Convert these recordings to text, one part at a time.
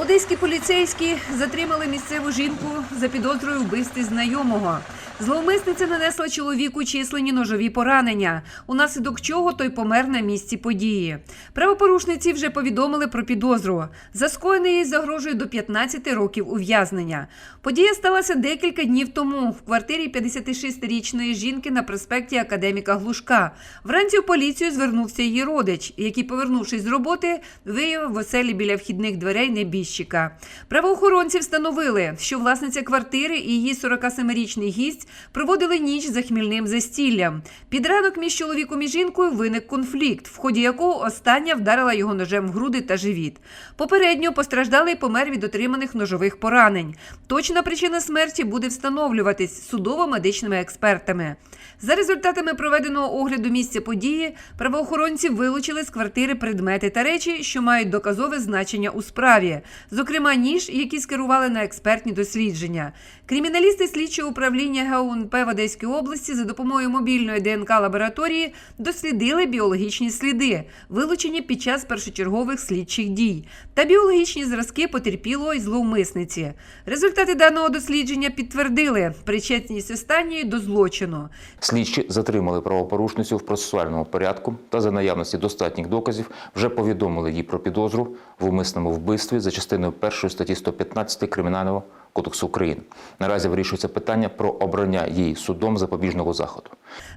Одеські поліцейські затримали місцеву жінку за підозрою вбивстві знайомого. Зловмисниця нанесла чоловіку численні ножові поранення, унаслідок чого той помер на місці події. Правопорушниці вже повідомили про підозру. За скоєне їй загрожує до 15 років ув'язнення. Подія сталася декілька днів тому в квартирі 56-річної жінки на проспекті Академіка Глушка. Вранці у поліцію звернувся її родич, який, повернувшись з роботи, виявив в оселі біля вхідних дверей небіжчика. Правоохоронці встановили, що власниця квартири і її 47-річний гість проводили ніч за хмільним застіллям. Під ранок між чоловіком і жінкою виник конфлікт, в ході якого остання вдарила його ножем в груди та живіт. Попередньо постраждалий помер від отриманих ножових поранень. Точна причина смерті буде встановлюватись судово-медичними експертами. За результатами проведеного огляду місця події, правоохоронці вилучили з квартири предмети та речі, що мають доказове значення у справі, зокрема ніж, які скерували на експертні дослідження. Криміналісти слідчого управління ГУНП в Одеській області за допомогою мобільної ДНК лабораторії дослідили біологічні сліди, вилучені під час першочергових слідчих дій, та біологічні зразки потерпілого і зловмисниці. Результати даного дослідження підтвердили причетність останньої до злочину. Слідчі затримали правопорушницю в процесуальному порядку та за наявності достатніх доказів вже повідомили їй про підозру в умисному вбивстві за частиною 1 статті 115 Кримінального кодексу України. Наразі вирішується питання про обрання її судом запобіжного заходу.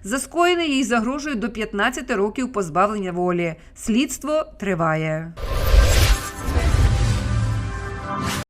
За скоєне їй загрожує до 15 років позбавлення волі. Слідство триває.